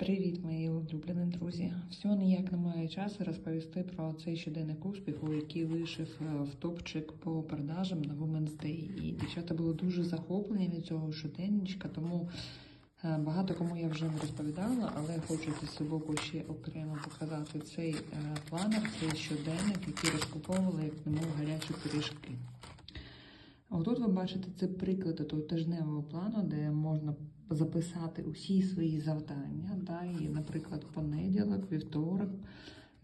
Привіт, мої улюблені друзі! Всього ніяк немає часу розповісти про цей щоденник успіху, який вийшов е, в топчик по продажам на Women's Day. І дівчата були дуже захоплені від цього щоденничка, тому е, багато кому я вже не розповідала, але хочу свого боку ще окремо показати цей е, планер, цей щоденник, який розкуповували як немов гарячі пиріжки. Отут ви бачите це приклад того тижневого плану, де можна записати усі свої завдання. І, наприклад, понеділок, вівторок,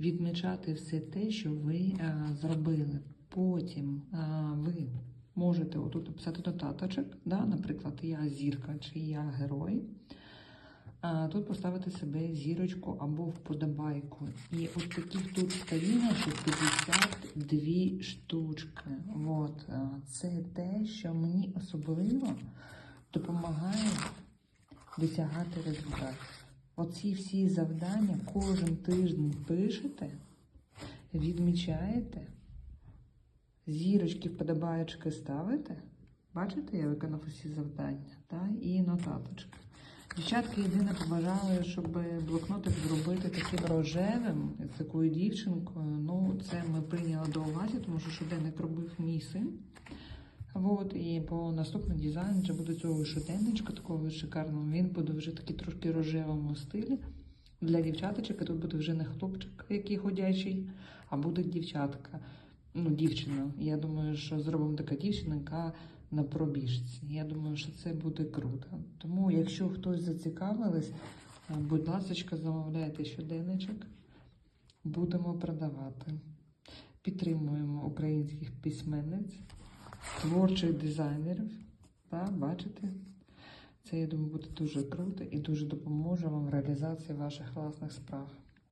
відмічати все те, що ви е, зробили. Потім е, ви можете отут написати додаточок, да, наприклад, я зірка чи я герой. А тут поставити себе зірочку або вподобайку. І от таких тут сторіночок 52 штучки. От, е, це те, що мені особливо допомагає досягати результатів. Оці всі завдання кожен тиждень пишете, відмічаєте, зірочки, вподобаєчки ставите. Бачите, я виконав усі завдання, та? і нотаточки. Дівчатки єдине побажали, щоб блокнотик зробити таким рожевим, з такою дівчинкою. Ну, це ми прийняли до уваги, тому що щоденник робив мій син. От, і по наступний дизайн вже буде цього щоденничка, такого шикарного. Він буде вже такий трошки рожевому стилі. Для дівчаточок, і тут буде вже не хлопчик, який ходячий, а буде дівчатка. Ну, дівчина. Я думаю, що зробимо така дівчина, яка на пробіжці. Я думаю, що це буде круто. Тому, якщо хтось зацікавились, будь ласка, замовляйте щоденничок. Будемо продавати. Підтримуємо українських письменниць, творчих дизайнерів. Так, бачите? Це, я думаю, буде дуже круто і дуже допоможе вам в реалізації ваших власних справ.